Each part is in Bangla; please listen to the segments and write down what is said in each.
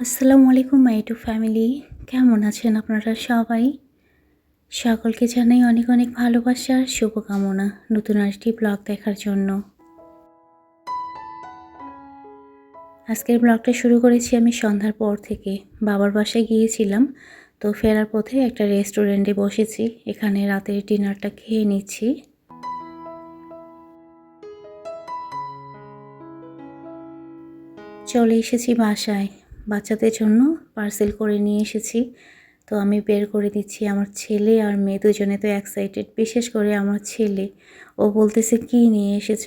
আসসালামু আলাইকুম মাই টু ফ্যামিলি কেমন আছেন আপনারা সবাই? সকলকে জানাই অনেক অনেক ভালোবাসা, শুভকামনা নতুন আরেকটি ব্লগ দেখার জন্য। আজকের ব্লগটা শুরু করেছি আমি সন্ধ্যার পর থেকে। বাবার বাসায় গিয়েছিলাম, তো ফেরার পথে একটা রেস্টুরেন্টে বসেছি। এখানে রাতের ডিনারটা খেয়ে নিচ্ছি। চলে এসেছি বাসায়। বাচ্চাদের জন্য পার্সেল করে নিয়ে এসেছি। তো আমি বের করে দিচ্ছি আমার ছেলে আর মেয়ে দুজনে তো এক্সাইটেড বিশেষ করে আমার ছেলে। ও বলতেছে, কি নিয়ে এসেছ?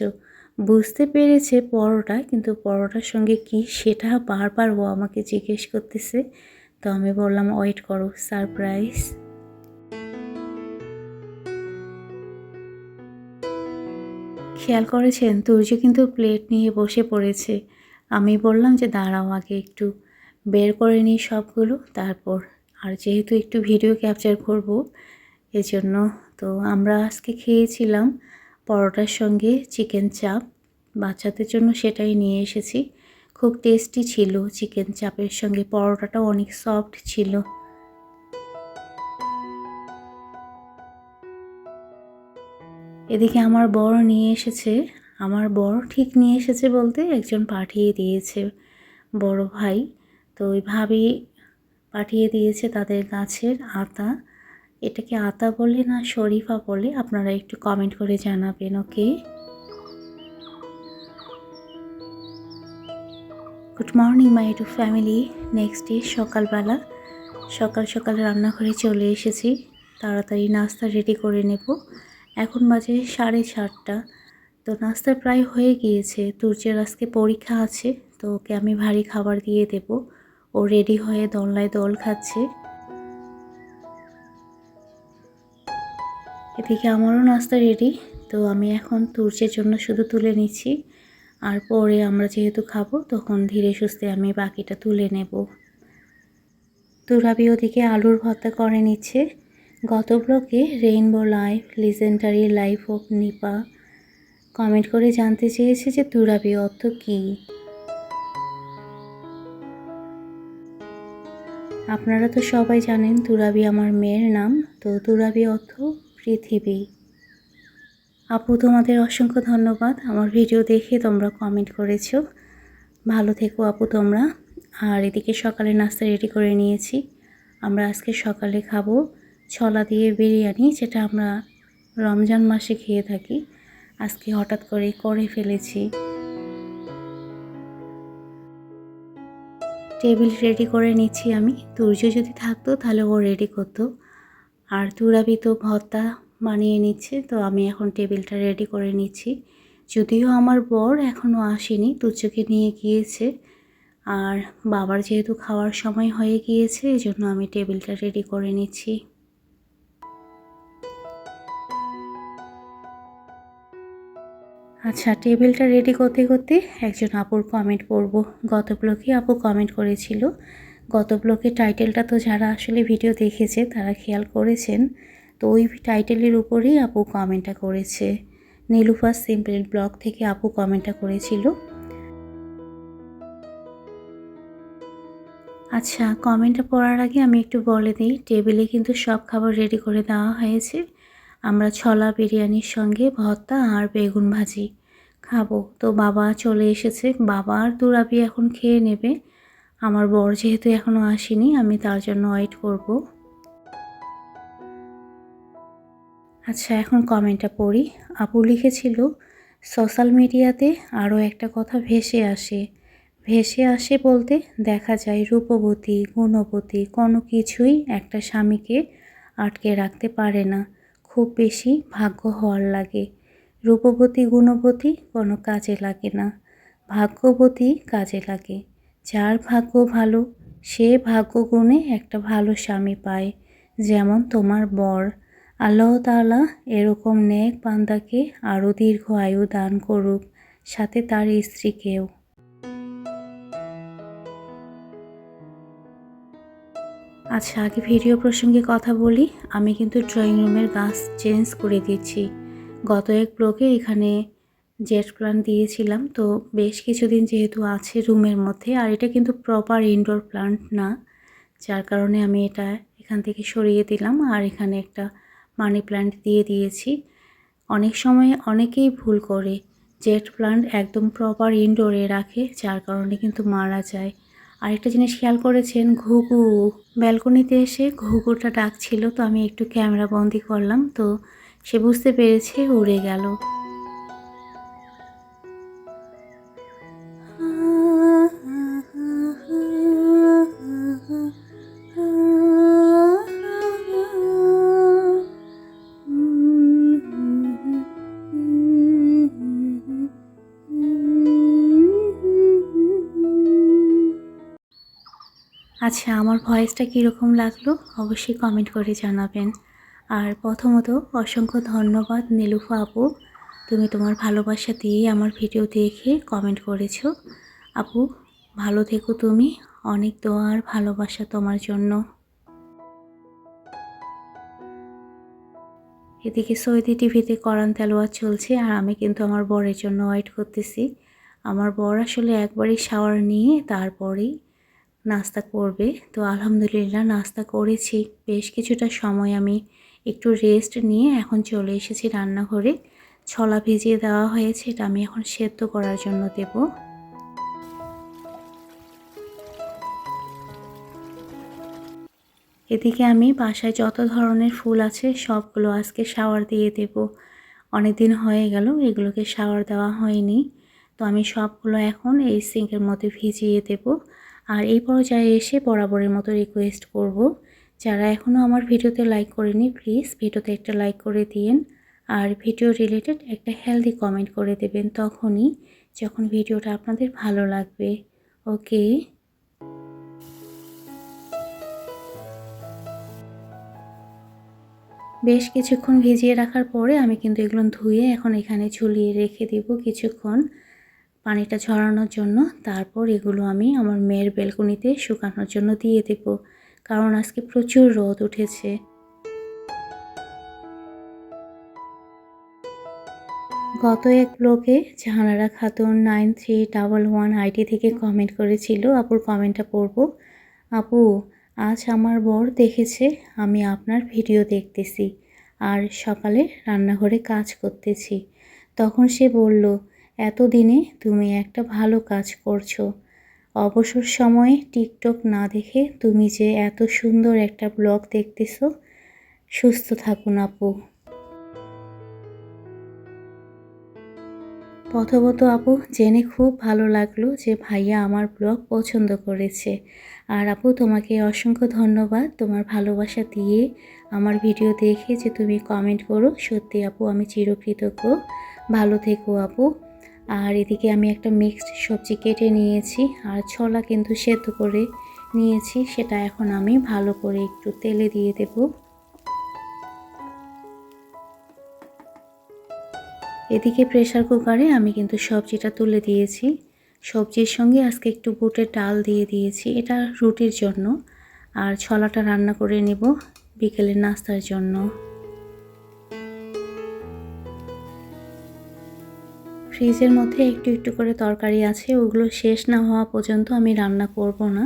বুঝতে পেরেছে পরোটা, কিন্তু পরোটার সঙ্গে কি সেটা বারবার ও আমাকে জিজ্ঞেস করতেছে। তো আমি বললাম, ওয়েট করো, সারপ্রাইজ। খেয়াল করেছেন, তুর্য কিন্তু প্লেট নিয়ে বসে পড়েছে। আমি বললাম যে, দাঁড়াও আগে একটু, বের করে নিই সবগুলো, তারপর। আর যেহেতু একটু ভিডিও ক্যাপচার করব এজন্য, তো আমরা আজকে খেয়েছিলাম পরোটার সঙ্গে চিকেন চাপ। বাচ্চাদের জন্য সেটাই নিয়ে এসেছি। খুব টেস্টি ছিল চিকেন চাপের সঙ্গে, পরোটাটাও অনেক সফট ছিল। এদিকে আমার বর নিয়ে এসেছে। আমার বর ঠিক নিয়ে এসেছে বলতে একজন পাঠিয়ে দিয়েছে বড় ভাই। তো ওই ভাবি পাঠিয়ে দিয়েছে তাদের গাছের আতা। এটাকে আতা বলে না, শরীফা বলে, আপনারা একটু কমেন্ট করে জানাবেন okay good morning my to family next day সকালবেলা, সকাল সকাল রান্নাঘরে চলে এসেছি। তাড়াতাড়ি নাস্তা রেডি করে নেব। এখন বাজে সাড়ে সাতটা। তো নাস্তা প্রায় হয়ে গিয়েছে। তুর্যের আজকে পরীক্ষা আছে, তো ওকে আমি ভারী খাবার দিয়ে দেব। ও রেডি হয়ে দোলনায় দোল খাচ্ছে। এদিকে আমারও নাস্তা রেডি তো আমি এখন তুর্যের জন্য শুধু তুলে নিচ্ছি। আর পরে আমরা যেহেতু খাব, তখন ধীরে সুস্থে আমি বাকিটা তুলে নেব। তুরাবি ওদিকে আলুর ভর্তা করে নিচ্ছে। গত ব্লকে rainbow life legendary life of Nipa comment করে জানতে চেয়েছে যে তুরাবি অর্থ কী। আপনারা তো সবাই জানেন তুরাবি আমার মেয়ের নাম, তো তুরাবি অর্থ পৃথিবী। আপু, তোমাদের অসংখ্য ধন্যবাদ। আমার ভিডিও দেখে তোমরা কমেন্ট করেছ। ভালো থেকো আপু তোমরা। আর এদিকে সকালে নাস্তা রেডি করে নিয়েছি। আমরা আজকে সকালে খাব ছলা দিয়ে বিরিয়ানি, যেটা আমরা রমজান মাসে খেয়ে থাকি। আজকে হঠাৎ করে করে ফেলেছি। টেবিল রেডি করে নিচ্ছি আমি। তুর্য যদি থাকতো তাহলে ও রেডি করতো। আর তুরাবি তো ভর্তা বানিয়ে নিচ্ছে। তো আমি এখন টেবিলটা রেডি করে নিচ্ছি। যদিও আমার বর এখনও আসেনি তুর্যকে নিয়ে গিয়েছে। আর বাবার যেহেতু খাওয়ার সময় হয়ে গিয়েছে এই জন্য আমি টেবিলটা রেডি করে নিচ্ছি। আচ্ছা টেবিলটা রেডি করতে করতে একজন আপুর কমেন্ট পড়ব। গত ব্লকে আপু কমেন্ট করেছিল। গত ব্লকে টাইটেলটা তো যারা আসলে ভিডিও দেখেছে, তারা খেয়াল করেছেন। তো ওই টাইটেলের উপরেই আপু কমেন্টটা করেছে। নীলুফার সিম্পল ব্লগ থেকে আপু কমেন্টটা করেছিল। আচ্ছা কমেন্টটা পড়ার আগে আমি একটু বলে দিই, টেবিলে কিন্তু সব খাবার রেডি করে দেওয়া হয়েছে। আমরা ছলা বিরিয়ানির সঙ্গে ভর্তা আর বেগুন ভাজি খাব। তো বাবা চলে এসেছে। বাবা আর দুরাবি এখন খেয়ে নেবে। আমার বর যেহেতু এখনও আসেনি, আমি তার জন্য ওয়েট করব। আচ্ছা এখন কমেন্টটা পড়ি। আপু লিখেছিল সোশ্যাল মিডিয়াতে আরও একটা কথা ভেসে আসে। ভেসে আসে বলতে দেখা যায় রূপবতী, গুণবতী, কোনো কিছুই একটা স্বামীকে আটকে রাখতে পারে না। খুব বেশি ভাগ্য হওয়ার লাগে। রূপবতী, গুণবতী কোনো কাজে লাগে না। ভাগ্যবতী কাজে লাগে। যার ভাগ্য ভালো, সে ভাগ্য গুণে একটা ভালো স্বামী পায়। যেমন তোমার বর। আল্লাহ তাআলা এরকম নেক পান্দাকে আরও দীর্ঘ আয়ু দান করুক, সাথে তার স্ত্রীকেও। আচ্ছা আগে ভিডিও প্রসঙ্গে কথা বলি। আমি কিন্তু ড্রয়িং রুমের গাছ চেঞ্জ করে দিচ্ছি। গত এক ব্লগে এখানে জেট প্লান্ট দিয়েছিলাম, তো বেশ কিছুদিন যেহেতু আছে রুমের মধ্যে, আর এটা কিন্তু প্রপার ইনডোর প্লান্ট না, যার কারণে আমি এটা এখান থেকে সরিয়ে দিলাম, আর এখানে একটা মানি প্লান্ট দিয়ে দিয়েছি। অনেক সময় অনেকেই ভুল করে। জেট প্লান্ট একদম প্রপার ইনডোরে রাখে, যার কারণে কিন্তু মারা যায়। আরেকটা জিনিস খেয়াল করেছেন, ঘুঘু। ব্যালকনিতে এসে ঘুঘুটা ডাকছিল, তো আমি একটু ক্যামেরা বন্দি করলাম, তো সে বুঝতে পেরেছে উড়ে গেল। আচ্ছা আমার ভয়েসটা কীরকম লাগল? অবশ্যই কমেন্ট করে জানাবেন। আর প্রথমত, অসংখ্য ধন্যবাদ নীলুফা আপু। তুমি তোমার ভালোবাসা দিয়ে আমার ভিডিও দেখে কমেন্ট করেছ। আপু, ভালো থেকো তুমি। অনেক দোয়ার ভালোবাসা তোমার জন্য। এদিকে সৌদি টিভিতে করান তেলোয়ার চলছে আর আমি কিন্তু আমার বরের জন্য ওয়েট করতেছি। আমার বর আসলে একবারই শাওয়ার নিয়ে তারপরেই নাস্তা করবে। তো আলহামদুলিল্লাহ নাস্তা করেছি। বেশ কিছুটা সময় আমি একটু রেস্ট নিয়ে এখন চলে এসেছি রান্নাঘরে। ছলা ভিজিয়ে দেওয়া হয়েছে, এটা আমি এখন সেদ্ধ করার জন্য দেব। এদিকে আমি বাসায় যত ধরনের ফুল আছে, সবগুলো আজকে শাওয়ার দিয়ে দেব। অনেক দিন হয়ে গেল, এগুলোকে শাওয়ার দেওয়া হয়নি। তো আমি সবগুলো এখন এই সিঙ্কের মধ্যে ভিজিয়ে দেবো। আর এই পর্যায়ে এসে বরাবরের মতো রিকোয়েস্ট করব। যারা এখনও আমার ভিডিওতে লাইক করেনি প্লিজ ভিডিওতে একটা লাইক করে দিন আর ভিডিও রিলেটেড একটা হেলদি কমেন্ট করে দেবেন তখনই, যখন ভিডিওটা আপনাদের ভালো লাগবে। ওকে বেশ কিছুক্ষণ ভিজিয়ে রাখার পরে আমি কিন্তু এগুলো ধুয়ে এখন এখানে ঝুলিয়ে রেখে দিব কিছুক্ষণ। পানিটা ঝরানোর জন্য। তারপর এগুলো আমি আমার মেয়ের বেলকনিতে শুকানোর জন্য দিয়ে দেব। কারণ আজকে প্রচুর রোদ উঠেছে। গত এক ব্লগে Jahanara Khatun nine three double one ID থেকে কমেন্ট করেছিল, আপুর কমেন্টটা পড়ব। আপু, আজ আমার বর দেখেছে, আমি আপনার ভিডিও দেখতেছি। আর সকালে রান্নাঘরে কাজ করতেছি। তখন সে বলল এতদিনে তুমি একটা ভালো কাজ করছ। অবসর সময়ে টিকটক না দেখে তুমি যে এত সুন্দর একটা ব্লগ দেখতেছো, সুস্থ থাকুন আপু। প্রথমত আপু, জেনে খুব ভালো লাগল যে ভাইয়া আমার ব্লগ পছন্দ করেছে। আর আপু, তোমাকে অসংখ্য ধন্যবাদ তোমার ভালোবাসা দিয়ে আমার ভিডিও দেখে যে তুমি কমেন্ট করো। সত্যি আপু, আমি চিরকৃতজ্ঞ। ভালো থেকো আপু। আর এদিকে আমি একটা মিক্সড সবজি কেটে নিয়েছি আর ছোলা কিন্তু সেদ্ধ করে নিয়েছি, সেটা এখন আমি ভালো করে একটু তেলে দিয়ে দেব। এদিকে প্রেশার কুকারে আমি কিন্তু সবজিটা তুলে দিয়েছি। সবজির সঙ্গে আজকে একটু বুটের ডাল দিয়ে দিয়েছি, এটা রুটির জন্য। আর ছলাটা রান্না করে নেব বিকেলের নাস্তার জন্য। ফ্রিজের মধ্যে একটু একটু করে তরকারি আছে, ওগুলো শেষ না হওয়া পর্যন্ত আমি রান্না করব না।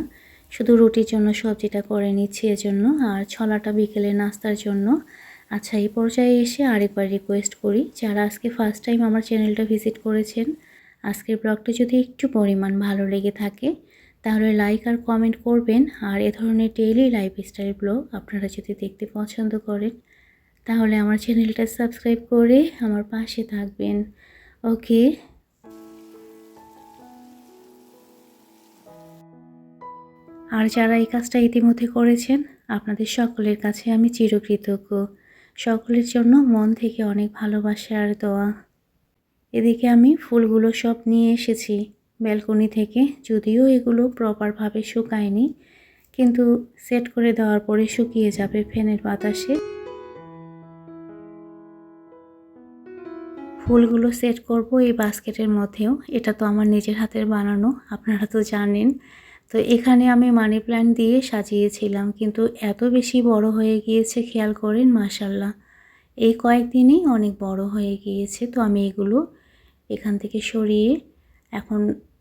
শুধু রুটির জন্য সবজিটা করে নিচ্ছি এজন্য, আর ছলাটা বিকেলে নাস্তার জন্য। আচ্ছা এই পর্যায়ে এসে আরেকবার রিকোয়েস্ট করি, যারা আজকে ফার্স্ট টাইম আমার চ্যানেলটা ভিজিট করেছেন, আজকের ব্লগটা যদি একটু পরিমাণ ভালো লেগে থাকে, তাহলে লাইক আর কমেন্ট করবেন। আর এ ধরনের ডেইলি লাইফস্টাইল ব্লগ আপনারা যদি দেখতে পছন্দ করেন, তাহলে আমার চ্যানেলটা সাবস্ক্রাইব করে আমার পাশে থাকবেন। ওকে আর যারা এই কাজটা ইতিমধ্যে করেছেন, আপনাদের সকলের কাছে আমি চিরকৃতজ্ঞ। সকলের জন্য মন থেকে অনেক ভালোবাসা আর দোয়া। এদিকে আমি ফুলগুলো সব নিয়ে এসেছি। ব্যালকনি থেকে যদিও এগুলো প্রপারভাবে শুকায়নি, কিন্তু সেট করে দেওয়ার পরে শুকিয়ে যাবে ফ্যানের বাতাসে। ফুলগুলো সেট করব এই বাস্কেটের মধ্যেও। এটা তো আমার নিজের হাতের বানানো, আপনারা তো জানেন। তো এখানে আমি মানি প্ল্যান্ট দিয়ে সাজিয়েছিলাম, কিন্তু এত বেশি বড় হয়ে গিয়েছে, খেয়াল করেন মাসাল্লাহ এই কয়েকদিনেই অনেক বড় হয়ে গিয়েছে, তো আমি এগুলো এখান থেকে সরিয়ে এখন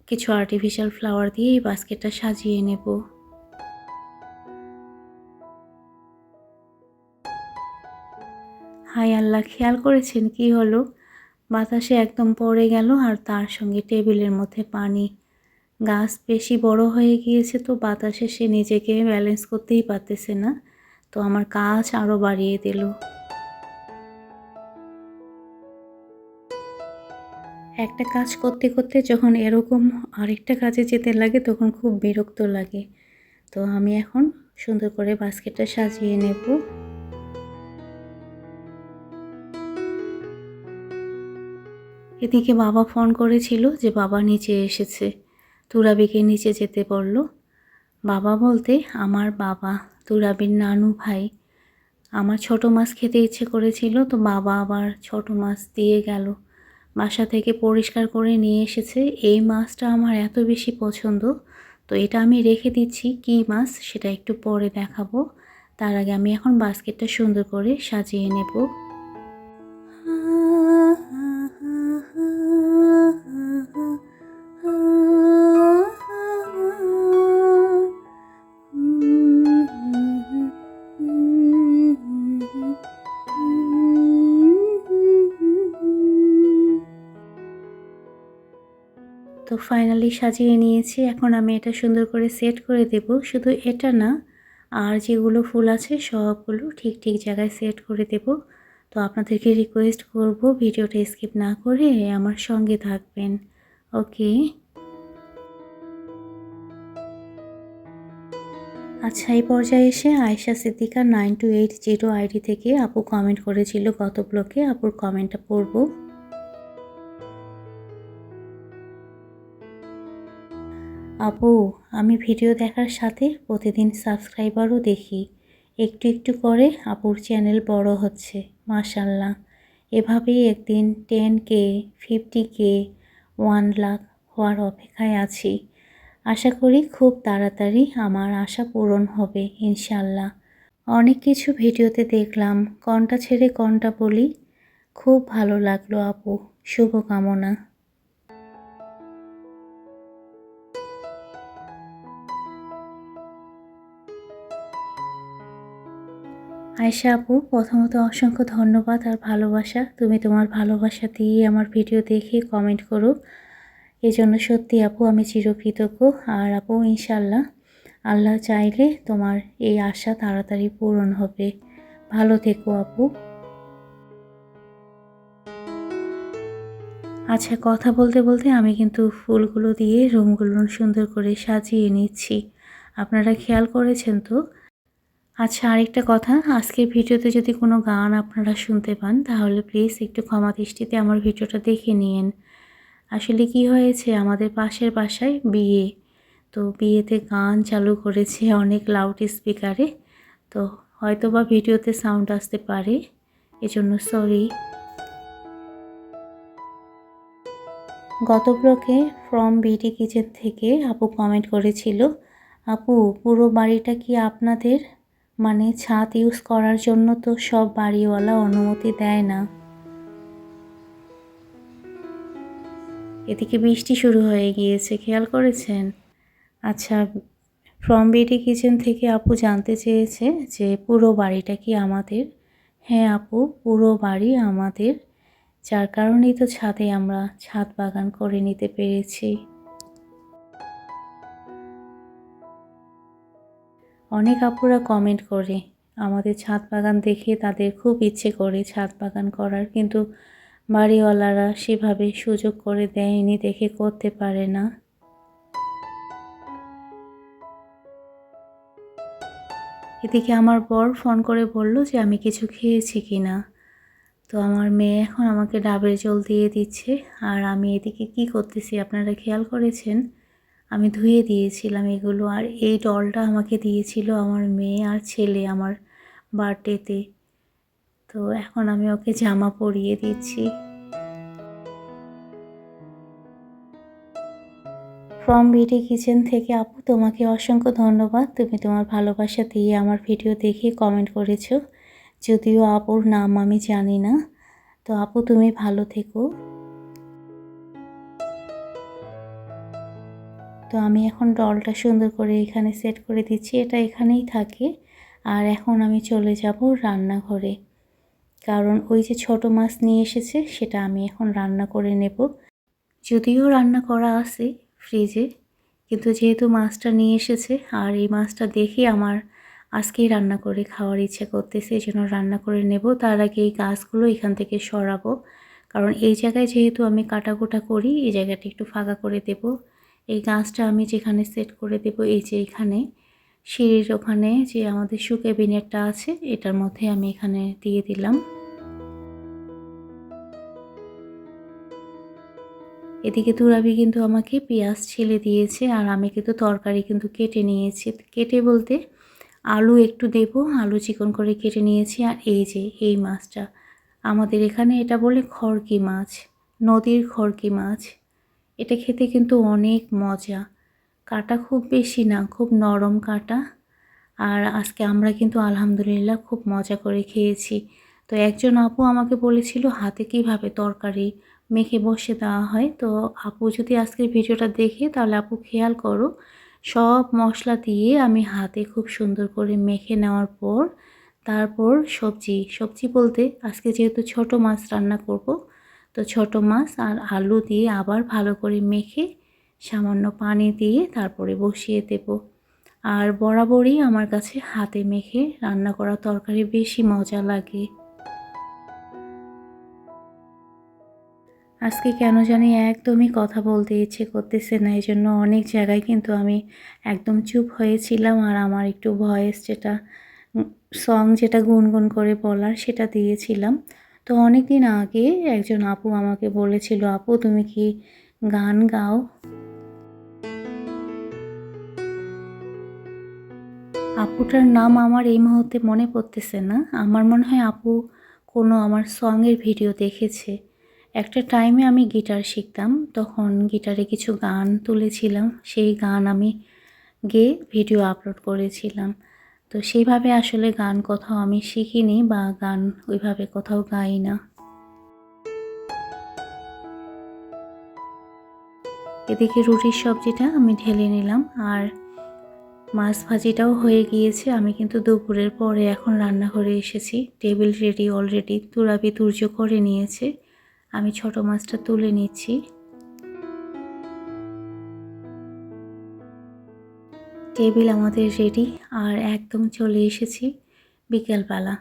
কিছু আর্টিফিশিয়াল ফ্লাওয়ার দিয়ে এই বাস্কেটটা সাজিয়ে নেব। হাই আল্লাহ, খেয়াল করেছেন কি হলো? বাতাসে একদম পড়ে গেল আর তার সঙ্গে টেবিলের মধ্যে পানি। গাছ বেশি বড় হয়ে গিয়েছে তো বাতাসে সে নিজেকে ব্যালেন্স করতেই পারতেছে না। তো আমার কাজ আরও বাড়িয়ে দিল। একটা কাজ করতে করতে যখন এরকম আরেকটা কাজে যেতে লাগে তখন খুব বিরক্ত লাগে। তো আমি এখন সুন্দর করে বাস্কেটটা সাজিয়ে নেব। এদিকে বাবা ফোন করেছিল যে বাবা নিচে এসেছে। তুরাবিকে নিচে যেতে বলল, বাবা বলতে আমার বাবা, তুরাবির নানু ভাই। আমার ছোট মাছ খেতে ইচ্ছে করেছিল, তো বাবা আবার ছোট মাছ দিয়ে গেল। বাসা থেকে পরিষ্কার করে নিয়ে এসেছে, এই মাছটা আমার এত বেশি পছন্দ, তো এটা আমি রেখে দিচ্ছি। কী মাছ সেটা একটু পরে দেখাবো। তার আগে আমি এখন বাস্কেটটা সুন্দর করে সাজিয়ে নেব। তো ফাইনালি সাজিয়ে নিয়েছি। এখন আমি এটা সুন্দর করে সেট করে দেব। শুধু এটা না, আর যেগুলো ফুল আছে সবগুলো ঠিক ঠিক জায়গায় সেট করে দেব। তো আপনাদেরকে রিকোয়েস্ট করব ভিডিওটা স্কিপ না করে আমার সঙ্গে থাকবেন। ওকে? আচ্ছা এই পর্যায়ে এসে Ayesha Siddika nine two eight zero ID থেকে আপু কমেন্ট করেছিল গত ব্লকে আপুর কমেন্টটা পড়ব। আপু, আমি ভিডিও দেখার সাথে প্রতিদিন সাবস্ক্রাইবারও দেখি। একটু একটু করে আপুর চ্যানেল বড় হচ্ছে, মাশাল্লাহ। এভাবেই একদিন ten K, fifty K, one lakh হওয়ার অপেক্ষায় আছি। আশা করি খুব তাড়াতাড়ি আমার আশা পূরণ হবে, ইনশাল্লাহ। অনেক কিছু ভিডিওতে দেখলাম, কনটা ছেড়ে কনটা বলি। খুব ভালো লাগল আপু, শুভকামনা। আয়সা আপু, প্রথমত অসংখ্য ধন্যবাদ আর ভালোবাসা। তুমি তোমার ভালোবাসা দিয়ে আমার ভিডিও দেখে কমেন্ট করো। এই জন্য সত্যি আপু, আমি চিরকৃতজ্ঞ। আর আপু ইনশাল্লাহ আল্লাহ চাইলে তোমার এই আশা তাড়াতাড়ি পূরণ হবে। ভালো থেকো আপু। আচ্ছা কথা বলতে বলতে আমি কিন্তু ফুলগুলো দিয়ে রুমগুলো সুন্দর করে সাজিয়ে নিচ্ছি। আপনারা খেয়াল করেছেন তো? আচ্ছা আরেকটা কথা। আজকের ভিডিওতে যদি কোনো গান আপনারা শুনতে পান, তাহলে প্লিজ একটু ক্ষমা দৃষ্টিতে আমার ভিডিওটা দেখে নিন আসলে কি হয়েছে? আমাদের পাশের বাসায় বিয়ে। তো বিয়েতে গান চালু করেছে অনেক লাউড স্পিকারে তো হয়তো বা ভিডিওতে সাউন্ড আসতে পারে। এজন্য সরি গত ব্লকে ফ্রম বিটি কিচেন থেকে আপু কমেন্ট করেছিল, আপু, পুরো বাড়িটা কি আপনাদের? মানে ছাদ ইউজ করার জন্য তো সব বাড়িওয়ালা অনুমতি দেয় না। এদিকে বৃষ্টি শুরু হয়ে গিয়েছে, খেয়াল করেছেন? আচ্ছা ফ্রম বিটি কিচেন থেকে আপু জানতে চেয়েছে যে পুরো বাড়িটা কি আমাদের? হ্যাঁ আপু, পুরো বাড়ি আমাদের। যার কারণেই তো ছাদে আমরা ছাদ বাগান করে নিতে পেরেছি। অনেক আপুরা কমেন্ট করে, আমাদের ছাদ বাগান দেখে তাদের খুব ইচ্ছে করে ছাদ বাগান করার, কিন্তু বাড়িওয়ালারা সেভাবে সুযোগ করে দেয়নি দেখে করতে পারে না। এদিকে আমার বর ফোন করে বলল যে আমি কিছু খেয়েছি কি না তো আমার মেয়ে এখন আমাকে ডাবের জল দিয়ে দিচ্ছে, আর আমি এদিকে কি করতেছি আপনারা খেয়াল করেছেন? আমি ধুয়ে দিয়েছিলাম এগুলো আর এই ডলটা আমাকে দিয়েছিল আমার মেয়ে আর ছেলে আমার বার্থডেতে। তো এখন আমি ওকে জামা পরিয়ে দিচ্ছি। ফ্রম বিডি কিচেন থেকে আপু, তোমাকে অসংখ্য ধন্যবাদ। তুমি তোমার ভালোবাসা দিয়ে আমার ভিডিও দেখে কমেন্ট করেছ। যদিও আপুর নাম আমি জানি না। তো আপু, তুমি ভালো থেকো। তো আমি এখন ডলটা সুন্দর করে এখানে সেট করে দিচ্ছি, এটা এখানেই থাকে। আর এখন আমি চলে যাব রান্নাঘরে। কারণ ওই যে ছোট মাছ নিয়ে এসেছে, সেটা আমি এখন রান্না করে নেব। যদিও রান্না করা আছে ফ্রিজে, কিন্তু যেহেতু মাছটা নিয়ে এসেছে, আর এই মাছটা দেখে আমার আজকেই রান্না করে খাওয়ার ইচ্ছে করতেছে, এই জন্য রান্না করে নেব। তার আগে এই গাছগুলো এখান থেকে সরাবো। কারণ এই জায়গায় যেহেতু আমি কাটাকুটা করি, এই জায়গাটা একটু ফাঁকা করে দেব। এই গাছটা আমি যেখানে সেট করে দেব, এই যে এখানে, সিঁড়ির ওখানে যে আমাদের শু ক্যাবিনেটটা আছে, এটার মধ্যে আমি এখানে দিয়ে দিলাম। এদিকে তুরাবি কিন্তু আমাকে পেঁয়াজ ছেলে দিয়েছে, আর আমি কিন্তু তরকারি কিন্তু কেটে নিয়েছি। কেটে বলতে আলু একটু দেব, আলু চিকন করে কেটে নিয়েছি, আর এই যে এই মাছটা। আমাদের এখানে এটা বলে খড়কি মাছ, নদীর খড়কি মাছ। এটা খেতে কিন্তু অনেক মজা। কাটা খুব বেশি না, খুব নরম কাটা। আর আজকে আমরা কিন্তু আলহামদুলিল্লাহ খুব মজা করে খেয়েছি। তো একজন আপু আমাকে বলেছিল, হাতে কীভাবে তরকারি মেখে বসে দেওয়া হয়? তো আপু যদি আজকের ভিডিওটা দেখে, তাহলে আপু খেয়াল করো, সব মশলা দিয়ে আমি হাতে খুব সুন্দর করে মেখে নেওয়ার পর, তারপর সবজি। সবজি বলতে আজকে যেহেতু ছোট মাছ রান্না করব তো ছোট মাছ আর আলু দিয়ে আবার ভালো করে মেখে সামান্য পানি দিয়ে তারপরে বসিয়ে দেব। আর বরাবরই আমার কাছে হাতে মেখে রান্না করা তরকারি বেশি মজা লাগে। আজকে কেন জানি একদমই কথা বলতে ইচ্ছে করতেছে না এই জন্য অনেক জায়গায় কিন্তু আমি একদম চুপ হয়েছিলাম আর আমার একটু ভয়েস যেটা সং যেটা গুনগুন করে বলার সেটা দিয়েছিলাম। তো অনেক দিন আগে একজন আপু আমাকে বলেছিল, আপু, তুমি কি গান গাও? আপুটার নাম আমার এই মুহূর্তে মনে পড়তেছে না। আমার মনে হয় আপু কোনো আমার সঙের ভিডিও দেখেছে। একটা টাইমে আমি গিটার শিখতাম, তখন গিটারে কিছু গান তুলেছিলাম। সেই গান আমি গেয়ে ভিডিও আপলোড করেছিলাম। তো সেইভাবে আসলে গান কোথাও আমি শিখিনি বা গান ওইভাবে কোথাও গাই না। এদিকে রুটির সবজিটা আমি ঢেলে নিলাম আর মাছ ভাজিটাও হয়ে গিয়েছে। আমি কিন্তু দুপুরের পরে এখন রান্নাঘরে এসেছি। টেবিল রেডি, অলরেডি তুরাবি তুর্য করে নিয়েছে। আমি ছোট মাছটা তুলে নিচ্ছি। টেবিল আমাদের রেডি আর একদম চলে এসেছি বিকেলবেলা।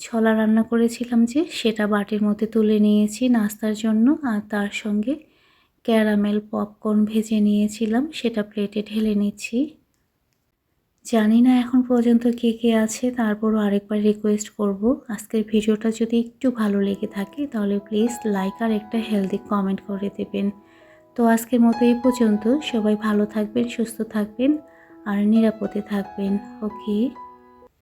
ছলা রান্না করেছিলাম যে, সেটা বাটির মধ্যে তুলে নিয়েছি নাস্তার জন্য, আর তার সঙ্গে ক্যারামেল, পপকর্ন ভেজে নিয়েছিলাম, সেটা প্লেটে ঢেলে নিচ্ছি। জানি না এখন পর্যন্ত কে কে আছে, তারপরও আরেকবার রিকোয়েস্ট করব। আজকের ভিডিওটা যদি একটু ভালো লেগে থাকে, তাহলে প্লিজ লাইক আর একটা হেলদি কমেন্ট করে দেবেন। তো আজকের মতো এই পর্যন্ত, সবাই ভালো থাকবেন, সুস্থ থাকবেন। আর নিরাপদে থাকবেন ওকে?